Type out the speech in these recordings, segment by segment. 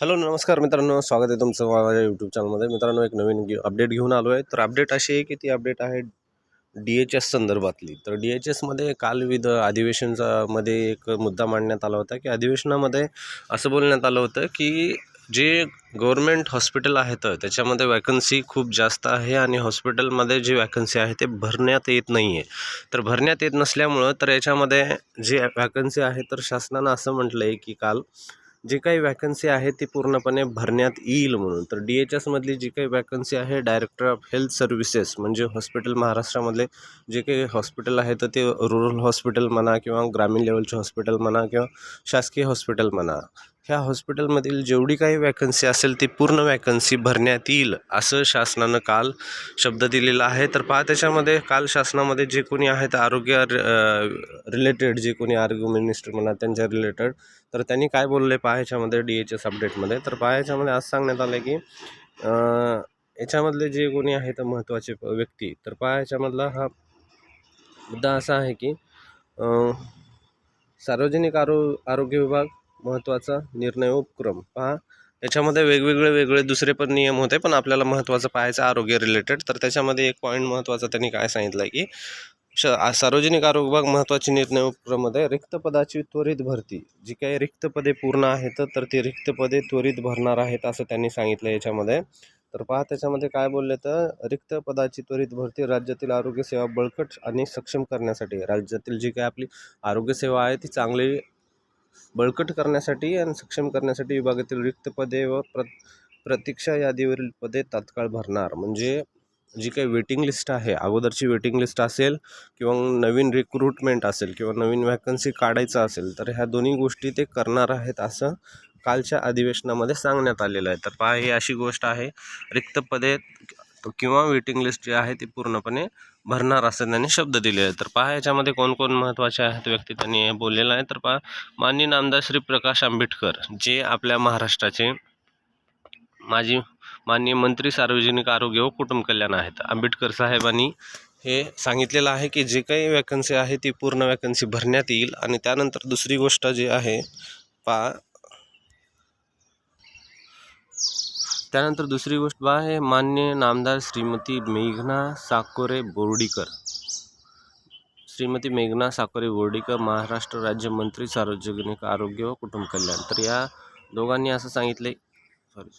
Hello नमस्कार मित्रांनो. स्वागत आहे तुमचं माझ्या यूट्यूब चॅनलमध्ये मित्रांनो एक नवीन गे अपडेट घेऊन आलो आहे तर अपडेट अशी आहे की ती अपडेट आहे डी एच एस संदर्भातली. तर डी एच एसमध्ये काल विध अधिवेशनचा मध्ये एक मुद्दा मांडण्यात आला होता की अधिवेशनामध्ये असं बोलण्यात आलं होतं की जे गव्हर्मेंट हॉस्पिटल आहेत त्याच्यामध्ये वॅकन्सी खूप जास्त आहे आणि हॉस्पिटलमध्ये जी वॅकन्सी आहे ते भरण्यात येत नाही आहे तर भरण्यात येत नसल्यामुळं तर याच्यामध्ये जी वॅकन्सी आहे तर शासनानं असं म्हटलं आहे की काल जे काही वॅकन्सी आहे ती पूर्णपणे भरण्यात येईल म्हणून. तर डी एच एसमधली जी काही वॅकन्सी आहे डायरेक्टर ऑफ हेल्थ सर्व्हिसेस म्हणजे हॉस्पिटल महाराष्ट्रामधले जे काही हॉस्पिटल आहे तर ते रुरल हॉस्पिटल म्हणा किंवा ग्रामीण लेवलचे हॉस्पिटल म्हणा किंवा शासकीय हॉस्पिटल म्हणा. ह्या हॉस्पिटलमधील जेवढी काही वॅकन्सी असेल ती पूर्ण वॅकन्सी भरण्यात येईल असं शासनानं काल शब्द दिलेला आहे. तर पहा त्याच्यामध्ये काल शासनामध्ये जे कोणी आहेत आरोग्य रिलेटेड जे कोणी आरोग्य मिनिस्टर म्हणा त्यांच्या रिलेटेड तर त्यांनी काय बोलले पहा ह्याच्यामध्ये डी एच एस अपडेटमध्ये तर पहा ह्याच्यामध्ये असं सांगण्यात आलं आहे की याच्यामधले जे कोणी आहेत महत्त्वाचे व्यक्ती तर पहा ह्याच्यामधला हा मुद्दा असा आहे की सार्वजनिक आरो आरोग्य विभाग महत्त्वाचा निर्णय उपक्रम. पहा याच्यामध्ये वेगवेगळे वेगळे दुसरे पण नियम होते पण आपल्याला महत्त्वाचं पाहायचं आरोग्य रिलेटेड तर त्याच्यामध्ये एक पॉईंट महत्त्वाचा त्यांनी काय सांगितलं आहे की श सार्वजनिक आरोग्य विभाग महत्त्वाचे निर्णय उपक्रममध्ये रिक्त पदाची त्वरित भरती. जी काही रिक्त पदे पूर्ण आहेत तर ती रिक्त पदे त्वरित भरणार आहेत असं त्यांनी सांगितलं याच्यामध्ये. तर पहा त्याच्यामध्ये काय बोलले तर रिक्त पदाची त्वरित भरती राज्यातील आरोग्यसेवा बळकट आणि सक्षम करण्यासाठी. राज्यातील जी काही आपली आरोग्यसेवा आहे ती चांगली बळकट करण्यासाठी आणि सक्षम करण्यासाठी विभागातील रिक्त पदे व प्र प्रतीक्षा यादीवरील पदे तात्काळ भरणार. म्हणजे जी काही वेटिंग लिस्ट आहे अगोदरची वेटिंग लिस्ट असेल किंवा नवीन रिक्रुटमेंट असेल किंवा नवीन वॅकन्सी काढायचं असेल तर ह्या दोन्ही गोष्टी ते करणार आहेत असं कालच्या अधिवेशनामध्ये सांगण्यात आलेलं आहे. तर पहा ही अशी गोष्ट आहे. रिक्त पदे किंवा वेटिंग लिस्ट जी आहे ती पूर्णपणे भरणार असं त्यांनी शब्द दिले आहे तर पहा याच्यामध्ये कोण कोण महत्त्वाचे आहेत व्यक्ती त्यांनी बोललेलं आहे. तर पहा माननीय नामदार श्री प्रकाश आंबेडकर जे आपल्या महाराष्ट्राचे माजी माननीय मंत्री सार्वजनिक आरोग्य व कुटुंब कल्याण आहेत. आंबेडकर साहेबांनी हे सांगितलेलं आहे की जे काही वॅकन्सी आहे ती पूर्ण वॅकन्सी भरण्यात येईल. आणि त्यानंतर दुसरी गोष्ट जी आहे पा त्यानंतर दुसरी गोष्ट बा आहे मान्य नामदार श्रीमती मेघना साकोरे बोर्डीकर. श्रीमती मेघना साकोरे बोर्डीकर महाराष्ट्र राज्यमंत्री सार्वजनिक आरोग्य व कुटुंब कल्याण. तर या दोघांनी असं सांगितले सॉरी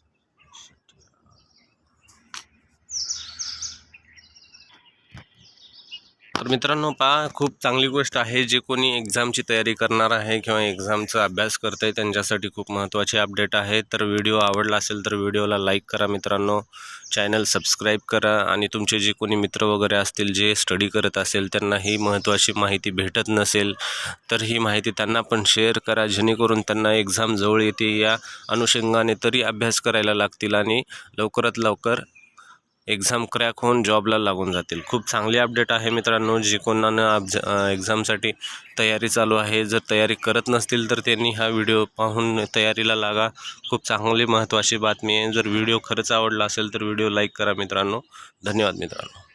तर मित्रांनो पहा खूप चांगली गोष्ट आहे. जे कोणी एक्झामची तयारी करणार आहे किंवा एक्झामचा अभ्यास करत आहे त्यांच्यासाठी खूप महत्त्वाचे अपडेट आहे. तर व्हिडिओ आवडला असेल तर व्हिडिओला लाईक करा मित्रांनो. चॅनल सबस्क्राईब करा आणि तुमचे जे कोणी मित्र वगैरे असतील जे स्टडी करत असेल त्यांना ही महत्त्वाची माहिती भेटत नसेल तर ही माहिती त्यांना पण शेअर करा. जेणेकरून त्यांना एक्झाम जवळ येते या अनुषंगाने तरी अभ्यास करायला लागतील आणि लवकरात लवकर एक्झाम क्रॅक होऊन जॉबला लागून जातील. खूप चांगली अपडेट आहे मित्रांनो जे कोणानं अब्ज एक्झामसाठी तयारी चालू आहे. जर तयारी करत नसतील तर त्यांनी हा व्हिडिओ पाहून तयारीला लागा. खूप चांगली महत्त्वाची बातमी आहे. जर व्हिडिओ खरंच आवडला असेल तर व्हिडिओ लाईक करा मित्रांनो. धन्यवाद मित्रांनो.